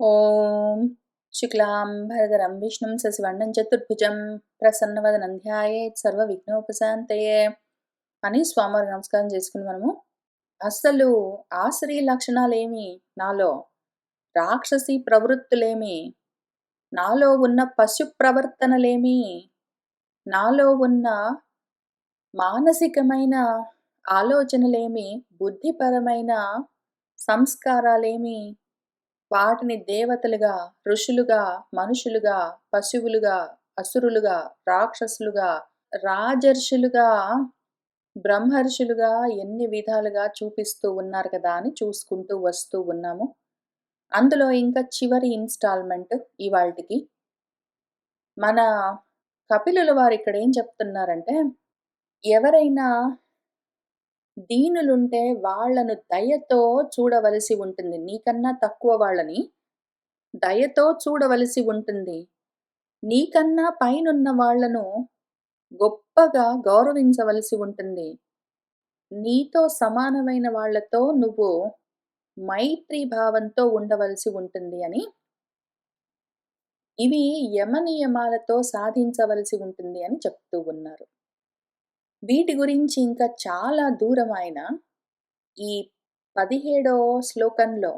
ఓం శుక్లాంబరధరం విష్ణుం శశివర్ణం చతుర్భుజం ప్రసన్నవదనంధ్యాయే సర్వ విఘ్నోపశాంతయే అని స్వామివారి నమస్కారం చేసుకుని మనము అసలు ఆశ్రీ లక్షణాలేమి? నాలో రాక్షసి ప్రవృత్తులేమి? నాలో ఉన్న పశు ప్రవర్తనలేమి నాలో ఉన్న మానసికమైన ఆలోచనలేమి? బుద్ధిపరమైన సంస్కారాలేమి? వాటిని దేవతలుగా ఋషులుగా మనుషులుగా పశువులుగా అసురులుగా రాక్షసులుగా రాజర్షులుగా బ్రహ్మర్షులుగా ఎన్ని విధాలుగా చూపిస్తూ ఉన్నారు కదా అని చూసుకుంటూ వస్తూ ఉన్నాము. అందులో ఇంకా చివరి ఇన్స్టాల్మెంట్ ఇవాళకి మన కపిలుల వారు ఇక్కడ ఏం చెప్తున్నారంటే ఎవరైనా దీనులుంటే వాళ్ళను దయతో చూడవలసి ఉంటుంది. నీకన్నా తక్కువ వాళ్ళని దయతో చూడవలసి ఉంటుంది. నీకన్నా పైనున్న వాళ్ళను గొప్పగా గౌరవించవలసి ఉంటుంది. నీతో సమానమైన వాళ్ళతో నువ్వు మైత్రి భావంతో ఉండవలసి ఉంటుంది అని ఇవి యమనియమాలతో సాధించవలసి ఉంటుంది అని చెప్తూ ఉన్నారు. వీటి గురించి ఇంకా చాలా దూరం ఆయన ఈ పదిహేడవ శ్లోకంలో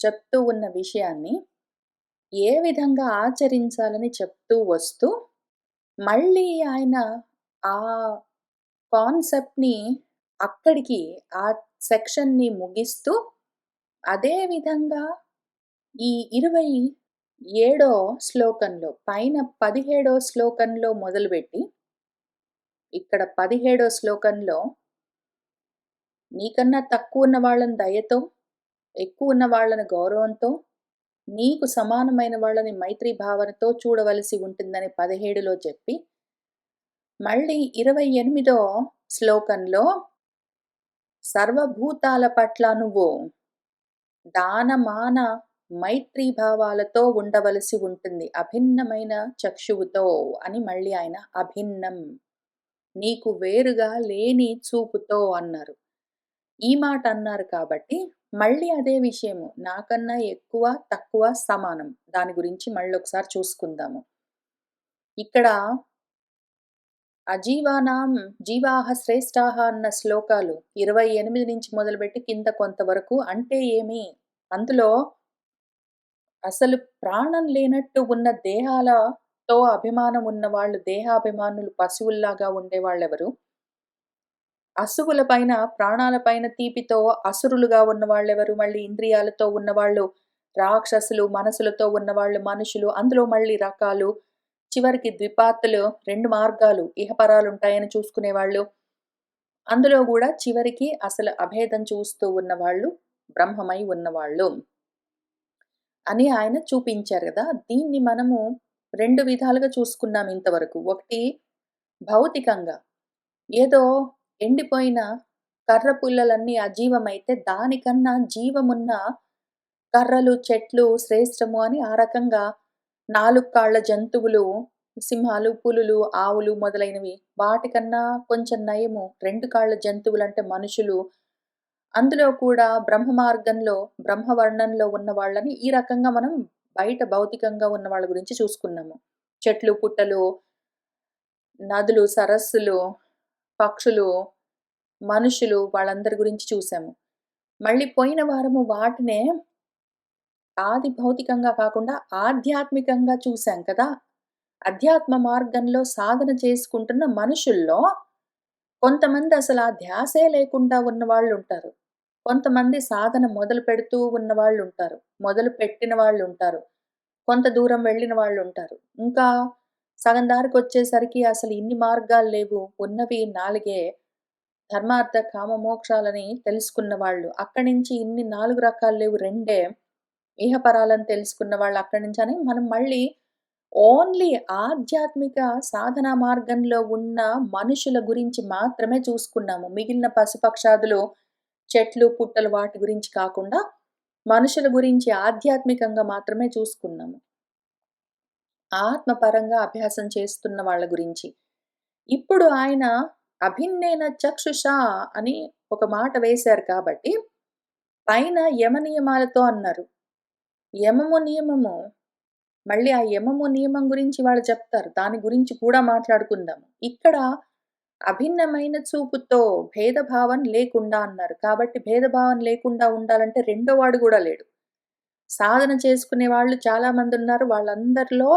చెప్తూ ఉన్న విషయాన్ని ఏ విధంగా ఆచరించాలని చెప్తూ వస్తూ మళ్ళీ ఆయన ఆ కాన్సెప్ట్ని అక్కడికి ఆ సెక్షన్ని ముగిస్తూ అదే విధంగా ఈ ఇరవై ఏడో శ్లోకంలో పైన పదిహేడో శ్లోకంలో మొదలుపెట్టి ఇక్కడ పదిహేడో శ్లోకంలో నీకన్నా తక్కువ ఉన్న వాళ్ళని దయతో ఎక్కువ ఉన్న వాళ్ళని గౌరవంతో నీకు సమానమైన వాళ్ళని మైత్రి భావనతో చూడవలసి ఉంటుందని పదిహేడులో చెప్పి మళ్ళీ ఇరవై ఎనిమిదో శ్లోకంలో సర్వభూతాల పట్ల నువ్వు దానమాన మైత్రీ భావాలతో ఉండవలసి ఉంటుంది అభిన్నమైన చక్షువుతో అని మళ్ళీ ఆయన అభిన్నం. నీకు వేరుగా లేని చూపుతో అన్నారు. ఈ మాట అన్నారు కాబట్టి మళ్ళీ అదే విషయము. నాకన్నా ఎక్కువ తక్కువ సమానం. దాని గురించి మళ్ళీ ఒకసారి చూసుకుందాము. ఇక్కడ అజీవానాం జీవాహ శ్రేష్టాహ అన్న శ్లోకాలు ఇరవై ఎనిమిది నుంచి మొదలుపెట్టి కింద కొంతవరకు అంటే ఏమి? అందులో అసలు ప్రాణం లేనట్టు ఉన్న దేహాల దేహాలతో అభిమానం ఉన్న వాళ్ళు దేహాభిమానులు పశువుల్లాగా ఉండేవాళ్ళెవరు? అసువులపైన పైన ప్రాణాల పైన తీపితో అసురులుగా ఉన్నవాళ్ళెవరు? మళ్ళీ ఇంద్రియాలతో ఉన్నవాళ్ళు రాక్షసులు మనసులతో ఉన్నవాళ్ళు మనుషులు అందులో మళ్ళీ రకాలు చివరికి ద్విపాత్తులు రెండు మార్గాలు ఇహపరాలు ఉంటాయని చూసుకునేవాళ్ళు. అందులో కూడా చివరికి అసలు అభేదం చూస్తూ ఉన్నవాళ్ళు బ్రహ్మమై ఉన్నవాళ్ళు అని ఆయన చూపించారు కదా. దీన్ని మనము రెండు విధాలుగా చూసుకున్నాం ఇంతవరకు. ఒకటి భౌతికంగా. ఏదో ఎండిపోయిన కర్ర పుల్లలన్నీ అజీవమైతే దానికన్నా జీవమున్న కర్రలు చెట్లు శ్రేష్టము అని ఆ రకంగా నాలుగు కాళ్ళ జంతువులు సింహాలు పులులు ఆవులు మొదలైనవి వాటికన్నా కొంచెం నయము. రెండు కాళ్ళ జంతువులు అంటే మనుషులు. అందులో కూడా బ్రహ్మ మార్గంలో బ్రహ్మవర్ణంలో ఉన్న వాళ్ళని ఈ రకంగా మనం బయట భౌతికంగా ఉన్న వాళ్ళ గురించి చూసుకున్నాము. చెట్లు పుట్టలు నదులు సరస్సులు పక్షులు మనుషులు వాళ్ళందరి గురించి చూసాము. మళ్ళీ పోయిన వారము వాటినే ఆది భౌతికంగా కాకుండా ఆధ్యాత్మికంగా చూశాం కదా. అధ్యాత్మ మార్గంలో సాధన చేసుకుంటున్న మనుషుల్లో కొంతమంది అసలు ఆ ధ్యాసే లేకుండా ఉన్న వాళ్ళు ఉంటారు. కొంతమంది సాధన మొదలు పెడుతూ ఉన్న వాళ్ళు ఉంటారు మొదలు పెట్టిన వాళ్ళు ఉంటారు కొంత దూరం వెళ్ళిన వాళ్ళు ఉంటారు ఇంకా సగం దారికి వచ్చేసరికి అసలు ఇన్ని మార్గాలు లేవు. ఉన్నవి నాలుగే ధర్మార్థ కామ మోక్షాలని తెలుసుకున్న వాళ్ళు. అక్కడి నుంచి ఇన్ని నాలుగు రకాలు లేవు. రెండే ఇహపరాలను తెలుసుకున్న వాళ్ళు అక్కడి నుంచి అని మనం మళ్ళీ ఓన్లీ ఆధ్యాత్మిక సాధనా మార్గంలో ఉన్న మనుషుల గురించి మాత్రమే చూసుకున్నాము. మిగిలిన పశుపక్షాదులు చెట్లు పుట్టలు వాటి గురించి కాకుండా మనుషుల గురించి ఆధ్యాత్మికంగా మాత్రమే చూసుకున్నాము ఆత్మపరంగా అభ్యాసం చేస్తున్న వాళ్ళ గురించి ఇప్పుడు ఆయన అభిన్నేన చక్షుష అని ఒక మాట వేశారు కాబట్టి పైన యమ నియమాలతో అన్నారు యమము, నియమము మళ్ళీ ఆ యమము, నియమం గురించి వాళ్ళు చెప్తారు. దాని గురించి కూడా మాట్లాడుకుందాము. ఇక్కడ అభిన్నమైన చూపుతో భేదభావం లేకుండా అన్నారు. కాబట్టి భేదభావం లేకుండా ఉండాలంటే రెండో వాడు కూడా లేడు. సాధన చేసుకునే వాళ్ళు చాలా మంది ఉన్నారు వాళ్ళందరిలో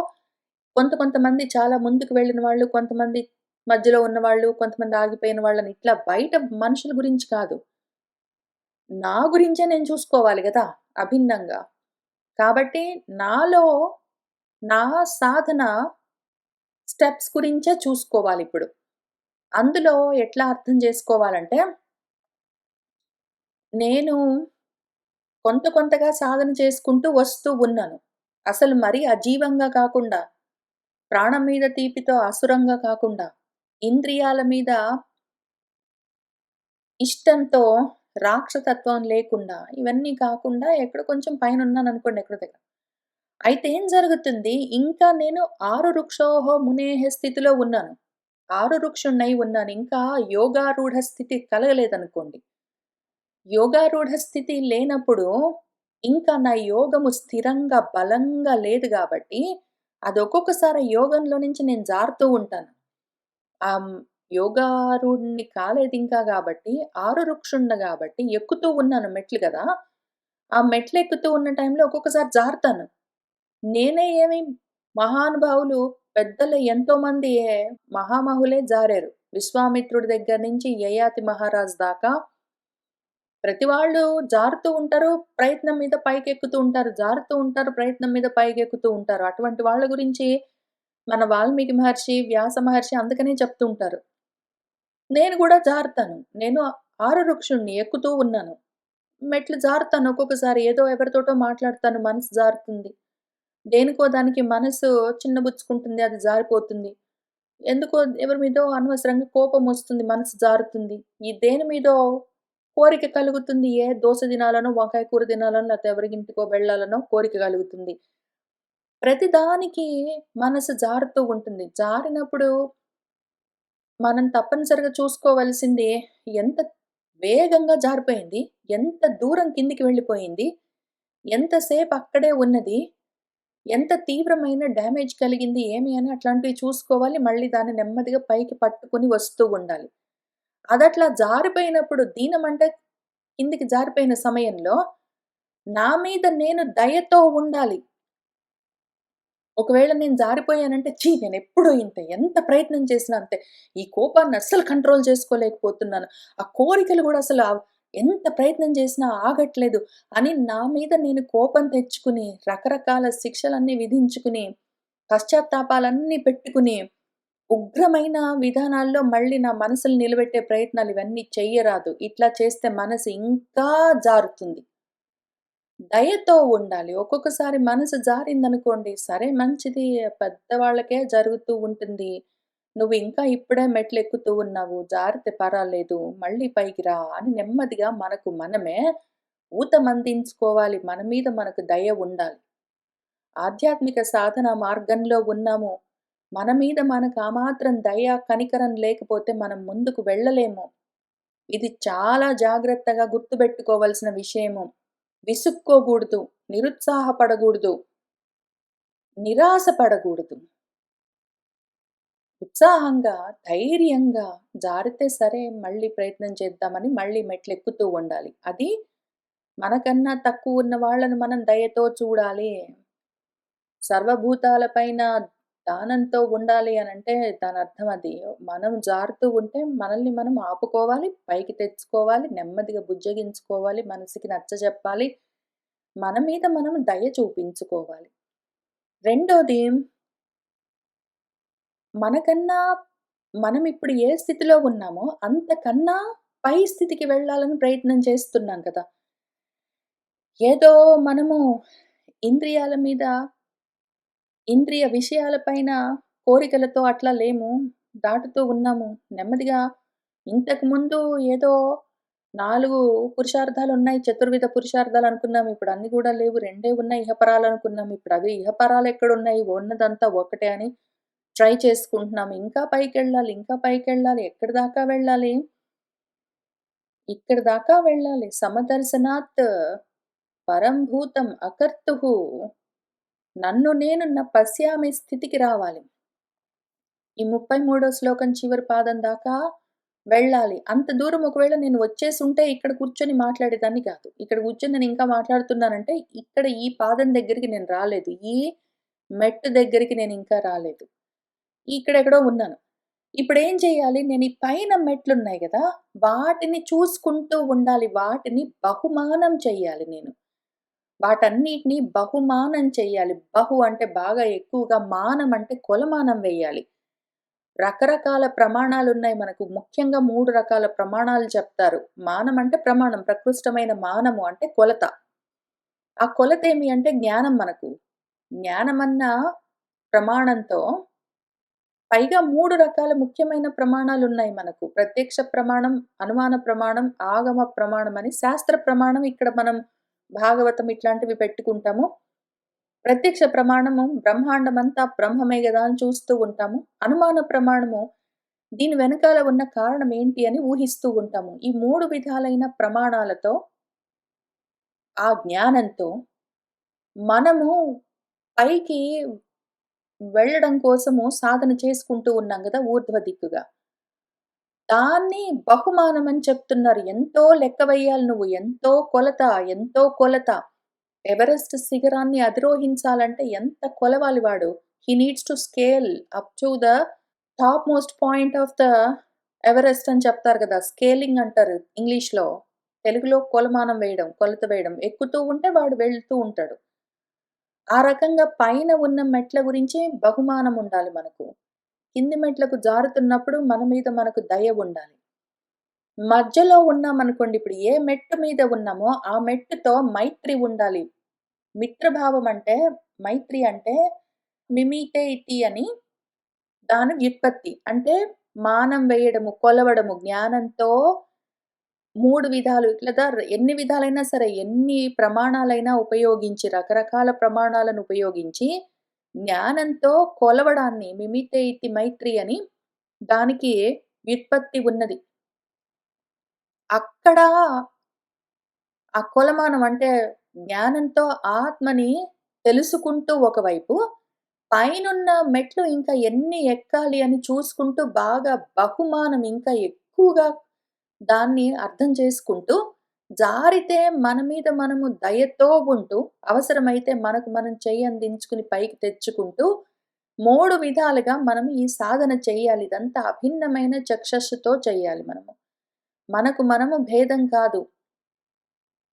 కొంత కొంతమంది చాలా ముందుకు వెళ్ళిన వాళ్ళు, కొంతమంది మధ్యలో ఉన్నవాళ్ళు, కొంతమంది ఆగిపోయిన వాళ్ళని ఇట్లా బయట మనుషుల గురించి కాదు. నా గురించే నేను చూసుకోవాలి కదా అభిన్నంగా. కాబట్టి నాలో నా సాధన స్టెప్స్ గురించే చూసుకోవాలి ఇప్పుడు అందులో ఎట్లా అర్థం చేసుకోవాలంటే నేను కొంత కొంతగా సాధన చేసుకుంటూ వస్తూ ఉన్నాను. అసలు మరీ అజీవంగా కాకుండా, ప్రాణం మీద తీపితో అసురంగా కాకుండా, ఇంద్రియాల మీద ఇష్టంతో రాక్షతత్వం లేకుండా, ఇవన్నీ కాకుండా ఎక్కడో కొంచెం పైన ఉన్నాను అనుకోండి ఎక్కడ దగ్గర. అయితే ఏం జరుగుతుంది, ఇంకా నేను ఆరు వృక్షోహో మునేహ స్థితిలో ఉన్నాను. ఆరురుక్షుడినై ఉన్నాను. ఇంకా యోగారూఢ స్థితి కలగలేదనుకోండి. యోగారూఢ స్థితి లేనప్పుడు, ఇంకా నా యోగము స్థిరంగా, బలంగా లేదు కాబట్టి అది ఒక్కొక్కసారి యోగంలో నుంచి నేను జారుతూ ఉంటాను. ఆహ్, కాలేదు ఇంకా కాబట్టి ఆరు రుక్షుండ కాబట్టి ఎక్కుతూ ఉన్నాను మెట్లు కదా ఆ మెట్లు ఎక్కుతూ ఉన్న టైంలో ఒక్కొక్కసారి జారుతాను. నేనే ఏమి మహానుభావులు, పెద్దలు ఎంతోమంది మహామహులే జారారు. విశ్వామిత్రుడి దగ్గర నుంచి యయాతి మహారాజ్ దాకా ప్రతి వాళ్ళు జారుతూ ఉంటారు. ప్రయత్నం మీద పైకెక్కుతూ ఉంటారు. జారుతూ ఉంటారు. ప్రయత్నం మీద పైకెక్కుతూ ఉంటారు. అటువంటి వాళ్ళ గురించి మన వాల్మీకి మహర్షి, వ్యాస మహర్షి అందుకనే చెప్తూ ఉంటారు. నేను కూడా జారుతాను. నేను ఆరురుక్షుడిని ఎక్కుతూ ఉన్నాను. మెట్లు జారుతాను ఒక్కొక్కసారి. ఏదో ఎవరితోటో మాట్లాడతాను. మనసు జారుతుంది. దేనికో దానికి మనసు చిన్నబుచ్చుకుంటుంది. అది జారిపోతుంది. ఎందుకో ఎవరి మీదో అనవసరంగా కోపం వస్తుంది మనసు జారుతుంది. ఈ దేని మీదో కోరిక కలుగుతుంది. ఏ దోశ తినాలనో, వంకాయ కూర తినాలనో, ఎవరి ఇంటికో వెళ్ళాలనో కోరిక కలుగుతుంది. ప్రతిదానికి మనసు జారుతూ ఉంటుంది. జారినప్పుడు మనం తప్పనిసరిగా చూసుకోవలసింది ఎంత వేగంగా జారిపోయింది, ఎంత దూరం కిందికి వెళ్ళిపోయింది, ఎంతసేపు అక్కడే ఉన్నది, ఎంత తీవ్రమైన డ్యామేజ్ కలిగింది ఏమి అని అట్లాంటివి చూసుకోవాలి. మళ్ళీ దాన్ని నెమ్మదిగా పైకి పట్టుకొని వస్తూ ఉండాలి. అదట్లా జారిపోయినప్పుడు దీనమంటే కిందికి జారిపోయిన సమయంలో నా మీద నేను దయతో ఉండాలి. ఒకవేళ నేను జారిపోయానంటే, చీ నేను ఎప్పుడూ ఇంత ఎంత ప్రయత్నం చేసినా అంతే. ఈ కోపాన్ని అస్సలు కంట్రోల్ చేసుకోలేకపోతున్నాను. ఆ కోరికలు కూడా అసలు ఎంత ప్రయత్నం చేసినా ఆగట్లేదు అని నా మీద నేను కోపం తెచ్చుకుని, రకరకాల శిక్షలన్నీ విధించుకుని, పశ్చాత్తాపాలన్నీ పెట్టుకుని, ఉగ్రమైన విధానాల్లో మళ్ళీ నా మనసులు నిలబెట్టే ప్రయత్నాలు ఇవన్నీ చెయ్యరాదు. ఇట్లా చేస్తే మనసు ఇంకా జారుతుంది. దయతో ఉండాలి. ఒక్కొక్కసారి మనసు జారిందనుకోండి, సరే మంచిది పెద్దవాళ్ళకే జరుగుతూ ఉంటుంది. నువ్వు ఇంకా ఇప్పుడే మెట్లు ఎక్కుతూ ఉన్నావు. జారితే పర్వాలేదు. మళ్ళీ పైకి రా అని నెమ్మదిగా మనకు మనమే ఊతమందించుకోవాలి. మన మీద మనకు దయ ఉండాలి. ఆధ్యాత్మిక సాధన మార్గంలో ఉన్నాము. మన మీద మనకు ఆ మాత్రం దయ, కనికరం లేకపోతే మనం ముందుకు వెళ్ళలేము. ఇది చాలా జాగ్రత్తగా గుర్తుపెట్టుకోవలసిన విషయము. విసుక్కోకూడదు నిరుత్సాహపడకూడదు నిరాశపడకూడదు ఉత్సాహంగా, ధైర్యంగా జారితే సరే మళ్ళీ ప్రయత్నం చేద్దామని మళ్ళీ మెట్లెక్కుతూ ఉండాలి. అది మనకన్నా తక్కువ ఉన్న వాళ్ళని మనం దయతో చూడాలి. సర్వభూతాల పైన దానంతో ఉండాలి అని అంటే దాని అర్థం అది. మనం జారుతూ ఉంటే మనల్ని మనం ఆపుకోవాలి, పైకి తెచ్చుకోవాలి, నెమ్మదిగా బుజ్జగించుకోవాలి, మనసుకి నచ్చ చెప్పాలి మన మీద మనం దయ చూపించుకోవాలి. రెండోది మనకన్నా మనం ఇప్పుడు ఏ స్థితిలో ఉన్నామో అంతకన్నా పై స్థితికి వెళ్ళాలని ప్రయత్నం చేస్తున్నాం కదా! ఏదో మనము ఇంద్రియాల మీద ఇంద్రియ విషయాల పైన కోరికలతో అట్లా లేము. దాటుతూ ఉన్నాము. నెమ్మదిగా ఇంతకుముందు ఏదో నాలుగు పురుషార్థాలు ఉన్నాయి చతుర్విధ పురుషార్థాలనుకున్నాం. ఇప్పుడు అన్ని కూడా లేవు. రెండే ఉన్నాయి ఇహపరాలు అనుకున్నాం ఇప్పుడు అవి ఇహపరాలెక్కడున్నాయి? ఉన్నదంతా ఒకటే అని ట్రై చేసుకుంటున్నాం. ఇంకా పైకి వెళ్ళాలి ఇంకా పైకెళ్ళాలి. ఎక్కడి దాకా వెళ్ళాలి? ఇక్కడి దాకా వెళ్ళాలి. సమదర్శనాత్ పరంభూతం అకర్తుహు నన్ను నేను పశ్యామి స్థితికి రావాలి. ఈ 33 శ్లోకం చివరి పాదం దాకా వెళ్ళాలి. అంత దూరం ఒకవేళ నేను వచ్చేసి ఉంటే ఇక్కడ కూర్చొని మాట్లాడేదాన్ని కాదు. ఇక్కడ కూర్చొని నేను ఇంకా మాట్లాడుతున్నానంటే ఇక్కడ ఈ పాదం దగ్గరికి నేను రాలేదు. ఈ మెట్టు దగ్గరికి నేను ఇంకా రాలేదు. ఇక్కడెక్కడో ఉన్నాను. ఇప్పుడేం చేయాలి? నేను ఈ పైన మెట్లున్నాయి కదా వాటిని చూసుకుంటూ ఉండాలి. వాటిని బహుమానం చెయ్యాలి నేను. వాటన్నిటిని బహుమానం చెయ్యాలి. బహు అంటే బాగా ఎక్కువగా, మానం అంటే కొలమానం వెయ్యాలి. రకరకాల ప్రమాణాలు ఉన్నాయి మనకు. ముఖ్యంగా మూడు రకాల ప్రమాణాలు చెప్తారు. మానం అంటే ప్రమాణం. ప్రకృష్టమైన మానము అంటే కొలత. ఆ కొలత ఏమి అంటే జ్ఞానం మనకు. జ్ఞానమన్న ప్రమాణంతో పైగా మూడు రకాల ముఖ్యమైన ప్రమాణాలు ఉన్నాయి మనకు. ప్రత్యక్ష ప్రమాణం, అనుమాన ప్రమాణం, ఆగమ ప్రమాణం అని శాస్త్ర ప్రమాణం ఇక్కడ మనం భాగవతం ఇట్లాంటివి పెట్టుకుంటాము. ప్రత్యక్ష ప్రమాణము బ్రహ్మాండమంతా బ్రహ్మమే గదా! అని చూస్తూ ఉంటాము. అనుమాన ప్రమాణము దీని వెనకాల ఉన్న కారణం ఏంటి అని ఊహిస్తూ ఉంటాము. ఈ మూడు విధాలైన ప్రమాణాలతో ఆ జ్ఞానంతో మనము పైకి వెళ్ళడం కోసము సాధన చేసుకుంటూ ఉన్నాం కదా ఊర్ధ్వ దిక్కుగా. దాన్ని బహుమానం అని చెప్తున్నారు. ఎంతో లెక్క వేయాలి నువ్వు. ఎంతో కొలత, ఎంతో కొలత. ఎవరెస్ట్ శిఖరాన్ని అధిరోహించాలంటే ఎంత కొలవాలి వాడు. He needs to scale up to the top most point of the Everest అని చెప్తారు కదా స్కేలింగ్ అంటారు ఇంగ్లీష్‌లో. తెలుగులో కొలమానం వేయడం, కొలత వేయడం. ఎక్కుతూ ఉంటే వాడు వెళ్తూ ఉంటాడు. ఆ రకంగా పైన ఉన్న మెట్ల గురించి బహుమానం ఉండాలి మనకు. కింది మెట్లకు జారుతున్నప్పుడు మన మీద మనకు దయ ఉండాలి. మధ్యలో ఉన్నామనుకోండి ఇప్పుడు ఏ మెట్టు మీద ఉన్నామో ఆ మెట్టుతో మైత్రి ఉండాలి. మిత్రభావం అంటే మైత్రి అంటే మిమిటేయిటీ అని దాని వ్యుత్పత్తి. అంటే మానం వేయడము, కొలవడము జ్ఞానంతో మూడు విధాలు లేదా ఎన్ని విధాలైనా సరే, ఎన్ని ప్రమాణాలైనా ఉపయోగించి రకరకాల ప్రమాణాలను ఉపయోగించి జ్ఞానంతో కొలవడాన్ని మిమితేయితి మైత్రి అని దానికి వ్యుత్పత్తి ఉన్నది. అక్కడ ఆ కొలమానం అంటే జ్ఞానంతో ఆత్మని తెలుసుకుంటూ ఒకవైపు, పైనున్న మెట్లు ఇంకా ఎన్ని ఎక్కాలి అని చూసుకుంటూ బాగా బహుమానం ఇంకా ఎక్కువగా దాన్ని అర్థం చేసుకుంటూ, జారితే మన మీద మనము దయతో ఉంటూ, అవసరమైతే మనకు మనం చెయ్యందించుకుని పైకి తెచ్చుకుంటూ, మూడు విధాలుగా మనం ఈ సాధన చేయాలి ఇదంతా అభిన్నమైన చక్షస్సుతో చేయాలి మనము. మనకు మనము భేదం కాదు.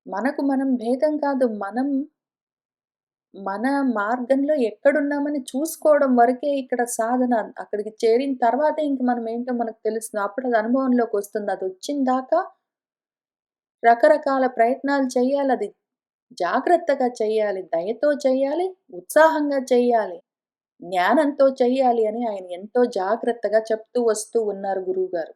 మనకు మనం భేదం కాదు. మనం మన మార్గంలో ఎక్కడున్నామని చూసుకోవడం వరకే ఇక్కడ సాధన. అక్కడికి చేరిన తర్వాత ఇంక మనం ఏంటో మనకు తెలుస్తుంది. అప్పుడు అది అనుభవంలోకొస్తుంది. అదొచ్చిందాకా రకరకాల ప్రయత్నాలు చేయాలి అది జాగ్రత్తగా చేయాలి దయతో చేయాలి ఉత్సాహంగా చేయాలి జ్ఞానంతో చేయాలి అని ఆయన ఎంతో జాగ్రత్తగా చెప్తూ వస్తూ ఉన్నారు గురువుగారు.